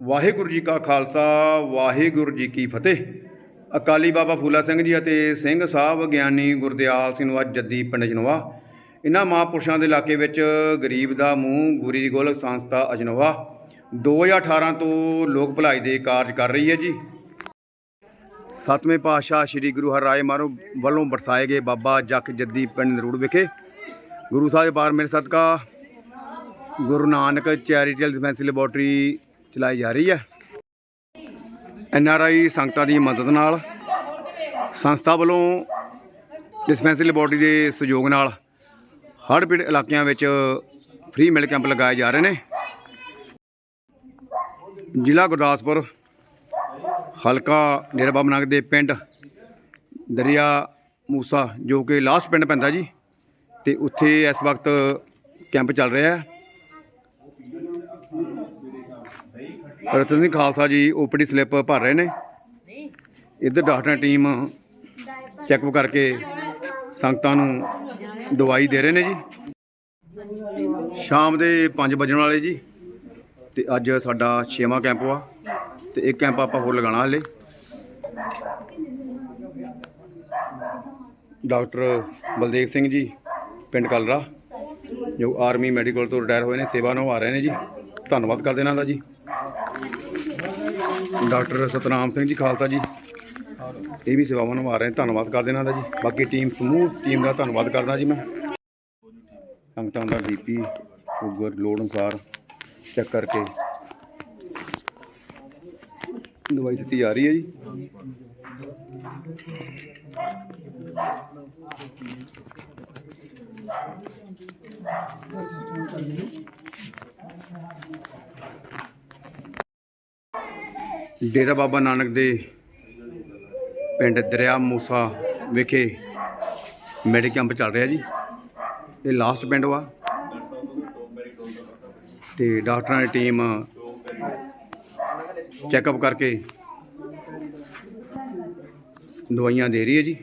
ਵਾਹਿਗੁਰੂ ਜੀ ਕਾ ਖਾਲਸਾ, ਵਾਹਿਗੁਰੂ ਜੀ ਕੀ ਫਤਿਹ। ਅਕਾਲੀ ਬਾਬਾ ਫੂਲਾ ਸਿੰਘ ਜੀ ਅਤੇ ਸਿੰਘ ਸਾਹਿਬ ਗਿਆਨੀ ਗੁਰਦਿਆਲ ਸਿੰਘ ਨੂੰ ਅੱਜ ਜੱਦੀ ਪਿੰਡ ਜਨਵਾ ਇਹਨਾਂ ਮਹਾਂਪੁਰਸ਼ਾਂ ਦੇ ਇਲਾਕੇ ਵਿੱਚ ਗਰੀਬ ਦਾ ਮੂੰਹ ਗੁਰੀ ਦੀ ਗੋਲਕ ਸੰਸਥਾ ਅਜਨਵਾ 2018 ਤੋਂ ਲੋਕ ਭਲਾਈ ਦੇ ਕਾਰਜ ਕਰ ਰਹੀ ਹੈ ਜੀ। ਸਤਵੇਂ ਪਾਤਸ਼ਾਹ ਸ੍ਰੀ ਗੁਰੂ ਹਰਿਰਾਏ ਮਾਰੋ ਵੱਲੋਂ ਵਰਸਾਏ ਗਏ ਬਾਬਾ ਜੱਕ ਜੱਦੀ ਪਿੰਡ ਨਰੂੜ ਵਿਖੇ। ਗੁਰੂ ਸਾਹਿਬ ਬਾਰ ਮੇਰੇ ਸਦਕਾ, Guru Nanak charitable dispensary laboratory ਚਲਾਈ ਜਾ ਰਹੀ ਹੈ। ਐਨ ਆਰ ਆਈ ਸੰਗਤਾਂ ਦੀ ਮਦਦ ਨਾਲ ਸੰਸਥਾ ਵੱਲੋਂ ਡਿਸਪੈਂਸਰੀ ਲੈਬੋਰਟਰੀ ਦੇ ਸਹਿਯੋਗ ਨਾਲ ਹੜ੍ਹ ਪੀੜਤ ਇਲਾਕਿਆਂ ਵਿੱਚ ਫ੍ਰੀ ਮਿਲ ਕੈਂਪ ਲਗਾਏ ਜਾ ਰਹੇ ਨੇ। ਜ਼ਿਲ੍ਹਾ ਗੁਰਦਾਸਪੁਰ, ਹਲਕਾ ਡੇਰਾ ਬਾਬਾ ਨਾਨਕ ਦੇ ਪਿੰਡ ਦਰਿਆ ਮੂਸਾ, ਜੋ ਕਿ ਲਾਸਟ ਪਿੰਡ ਪੈਂਦਾ ਜੀ, ਤੇ ਉੱਥੇ ਇਸ ਵਕਤ ਕੈਂਪ ਚੱਲ ਰਿਹਾ ਹੈ। ਰਤਨ ਸਿੰਘ ਖਾਲਸਾ ਜੀ ਓਪੀਡੀ ਸਲਿੱਪ ਭਰ ਰਹੇ ਨੇ। ਇੱਧਰ ਡਾਕਟਰਾਂ ਟੀਮ ਚੈੱਕਅਪ ਕਰਕੇ ਸੰਗਤਾਂ ਨੂੰ ਦਵਾਈ ਦੇ ਰਹੇ ਨੇ ਜੀ। ਸ਼ਾਮ ਦੇ 5 ਵਜਣ ਵਾਲੇ ਜੀ ਤੇ ਅੱਜ ਸਾਡਾ 6ਵਾਂ ਕੈਂਪ ਵਾ ਤੇ ਇੱਕ ਕੈਂਪ ਆਪਾਂ ਹੋਰ ਲਗਾਉਣਾ ਹਲੇ। ਡਾਕਟਰ ਬਲਦੇਵ ਸਿੰਘ ਜੀ, ਪਿੰਡ ਕਲਰਾ, ਜੋ ਆਰਮੀ ਮੈਡੀਕਲ ਤੋਂ ਰਿਟਾਇਰ ਹੋਏ ਨੇ ਸੇਵਾ ਨੂੰ ਆ ਰਹੇ ਨੇ ਜੀ। ਧੰਨਵਾਦ ਕਰਦੇ ਇਹਨਾਂ ਦਾ ਜੀ। ਡਾਕਟਰ ਸਤਨਾਮ ਸਿੰਘ ਜੀ, ਖਾਲਸਾ ਜੀ। ਇਹ ਵੀ ਸੇਵਾਵਾਂ ਨਿਭਾ ਰਹੇ ਧੰਨਵਾਦ ਕਰਦੇ ਇਹਨਾਂ ਦਾ ਜੀ। ਬਾਕੀ ਟੀਮ, ਸਮੂਹ, ਟੀਮ ਦਾ ਧੰਨਵਾਦ ਕਰਦਾ ਜੀ ਮੈਂ। ਸੰਗਤਾਂ ਦਾ ਬੀਪੀ ਸ਼ੂਗਰ, ਲੋੜ ਅਨੁਸਾਰ ਚੈੱਕ ਕਰਕੇ ਦਵਾਈ ਦਿੱਤੀ ਜਾ ਰਹੀ ਹੈ ਜੀ। ਡੇਰਾ ਬਾਬਾ ਨਾਨਕ ਦੇ ਪਿੰਡ ਦਰਿਆ ਮੂਸਾ ਵਿਖੇ ਮੈਡੀਕਲ ਕੈਂਪ ਚੱਲ ਰਿਹਾ ਜੀ। ਇਹ ਲਾਸਟ ਪਿੰਡ ਵਾ। ਤੇ ਡਾਕਟਰਾਂ ਦੀ ਟੀਮ ਚੈੱਕਅਪ ਕਰਕੇ ਦਵਾਈਆਂ ਦੇ ਰਹੀ ਹੈ ਜੀ।